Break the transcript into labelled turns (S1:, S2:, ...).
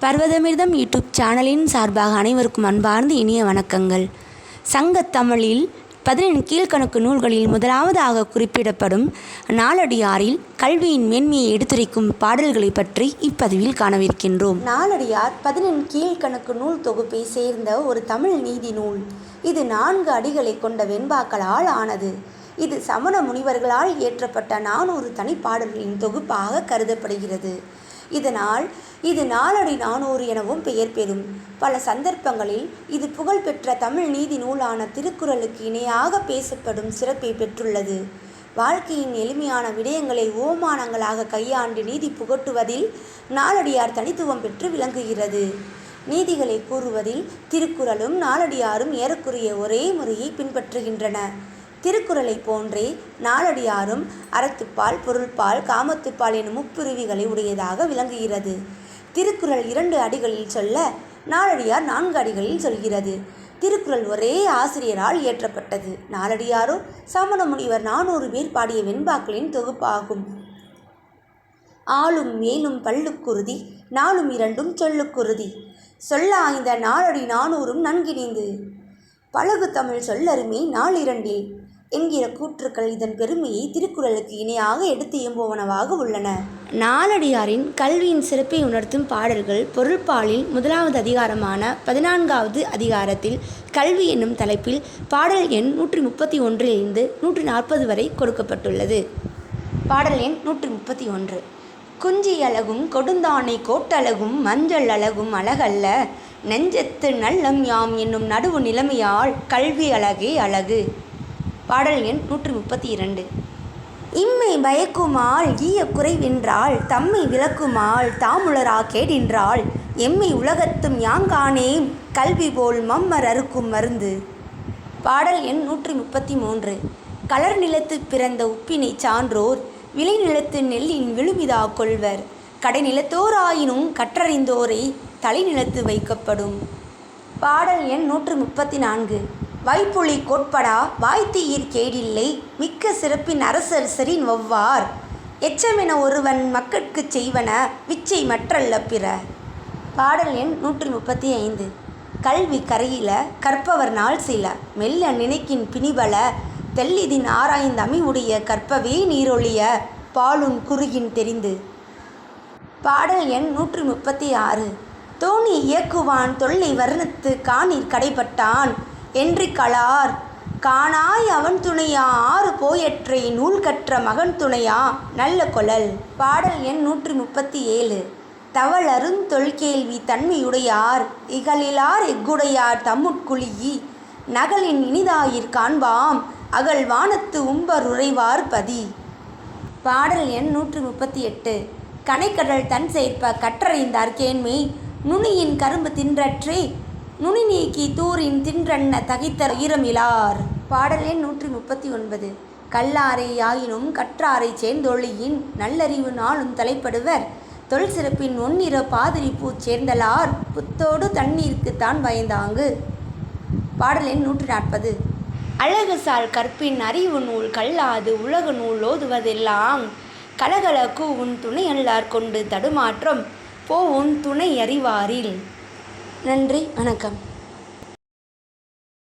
S1: பர்வதமிர்தம் YouTube சேனலின் சார்பாக அனைவருக்கும் அன்பார்ந்த இனிய வணக்கங்கள். சங்கத் தமிழில் பதினெண் கீழ்க்கணக்கு நூல்களில் முதலாவதாக குறிப்பிடப்படும் நாலடியாரில் கல்வியின் மேன்மையை எடுத்துரைக்கும் பாடல்களை பற்றி இப்பதிவில் காணவிருக்கின்றோம். நாலடியார் பதினெண் கீழ்கணக்கு நூல் தொகுப்பை சேர்ந்த ஒரு தமிழ் நீதி நூல். இது நான்கு அடிகளை கொண்ட வெண்பாக்களால் ஆனது. இது சமண முனிவர்களால் இயற்றப்பட்ட நானூறு தனிப்பாடல்களின் தொகுப்பாக கருதப்படுகிறது. இதனால் இது நாலடி நானூறு எனவும் பெயர் பெறும். பல சந்தர்ப்பங்களில் இது புகழ்பெற்ற தமிழ் நீதி நூலான திருக்குறளுக்கு இணையாக பேசப்படும் சிறப்பை பெற்றுள்ளது. வாழ்க்கையின் எளிமையான விடயங்களை ஓமானங்களாக கையாண்டு நீதி புகட்டுவதில் நாலடியார் தனித்துவம் பெற்று விளங்குகிறது. நீதிகளை கூறுவதில் திருக்குறளும் நாலடியாரும் ஏறக்குறைய ஒரே முறையை பின்பற்றுகின்றன. திருக்குறளை போன்றே நாலடியாரும் அறத்துப்பால் பொருள்பால் காமத்துப்பால் எனும் முப்பிரிவுகளை உடையதாக விளங்குகிறது. திருக்குறள் இரண்டு அடிகளில் சொல்ல நாலடியார் நான்கு அடிகளில் சொல்கிறது. திருக்குறள் ஒரே ஆசிரியரால் இயற்றப்பட்டது. நாளடியாரோ சமண முனிவர் நானூறு பேர் பாடிய வெண்பாக்களின் தொகுப்பாகும். ஆளும் மேலும் பல்லுக்குருதி நாளும் இரண்டும் சொல்லுக்குருதி சொல்ல ஆய்ந்த நாளடி நானூறும் நன்கிணைந்து. பழகு தமிழ் சொல்லருமே நாளிரண்டில் என்கிற கூற்றுக்கள் இதன் பெருமையை திருக்குறளுக்கு இணையாக எடுத்து இயம்புவனவாக உள்ளன. நாலடியாரின் கல்வியின் சிறப்பை உணர்த்தும் பாடல்கள் பொருள்பாலில் முதலாவது அதிகாரமான பதினான்காவது அதிகாரத்தில் கல்வி என்னும் தலைப்பில் பாடல் எண் நூற்றி முப்பத்தி ஒன்றிலிருந்து நூற்றி நாற்பது வரை கொடுக்கப்பட்டுள்ளது. பாடல் எண் நூற்றி முப்பத்தி ஒன்று. குஞ்சி அழகும் கொடுந்தானை கோட்டழகும் மஞ்சள் அழகும் அழகல்ல நெஞ்சத்து நல்லம் யாம் என்னும் நடுவு நிலைமையால் கல்வி அழகே அழகு. பாடல் எண் நூற்றி முப்பத்தி இரண்டு இம்மை பயக்குமாள் ஈய குறைவென்றால் தம்மை விளக்குமாள் தாமுளரா கேடின்றால் எம்மை உலகத்தும் யாங்கானே கல்வி போல் மம்மர் அறுக்கும் மருந்து. பாடல் எண் நூற்றி முப்பத்தி மூன்று கலர் நிலத்து பிறந்த உப்பினை சான்றோர் விளைநிலத்து நெல்லின் விழுமிதா கொள்வர். கடைநிலத்தோராயினும் கற்றறிந்தோரை தலைநிலத்து வைக்கப்படும். பாடல் எண் நூற்று முப்பத்தி நான்கு வைப்புலி கோட்படா வாய்த்தீயிற் கேடில்லை மிக்க சிறப்பின் அரசர் சரின் ஒவ்வார் எச்சமென ஒருவன் மக்கட்குச் செய்வன விச்சை மற்றல்ல பிற. பாடல் எண் நூற்றி முப்பத்தி ஐந்து கல்வி கரையில கற்பவர் நாள் சில. மெல்ல நினைக்கின் பிணிபல தெல்லிதின் ஆராய்ந்தமி உடைய கற்பவே நீரொழிய பாலும் குறுகின் தெரிந்து. பாடல் எண் நூற்றி முப்பத்தி ஆறு தோணி இயக்குவான் தொல்லை வர்ணத்து காணீர் கடைப்பட்டான் என்று களார் காணாய் அவன் துணையா? ஆறு போயற்றை நூல் கற்ற மகன் துணையா? நல்ல கொழல் பாடல் எண் நூற்றி முப்பத்தி ஏழு தவளருந் தொல்கேள்வி தன்மையுடையார் இகழிலார் எக்குடையார் தம்முட்குழியி நகலின் இனிதாயிற் காண்பாம் அகல் வானத்து உம்பர் பதி பாடல் எண் நூற்றி முப்பத்தி எட்டு கனைக்கடல் தன் சேர்ப்ப கற்றறிந்தார் கேண்மை நுனியின் கரும்பு தின்றற்றே நுனி நீக்கி தூரின் தின்றன்ன தகித்த ஈரமிலார். பாடல் நூற்றி முப்பத்தி ஒன்பது. கல்லாரை யாயினும் கற்றாரை சேர்ந்தொழியின் நல்லறிவு நாளும் தலைப்படுவர். தொல் சிறப்பின் ஒன்னிற பாதிரி பூ சேர்ந்தலார். புத்தோடு தண்ணீருக்கு தான் பயந்தாங்கு. பாடல் நூற்றி நாற்பது. அழகு சால் கற்பின் அறிவு நூல் கல்லாது உலக நூல் ஓதுவதெல்லாம் கலகலக்கு உன் துணை எல்லார் கொண்டு தடுமாற்றம். போ உன் துணை அறிவாரில். நன்றி வணக்கம்.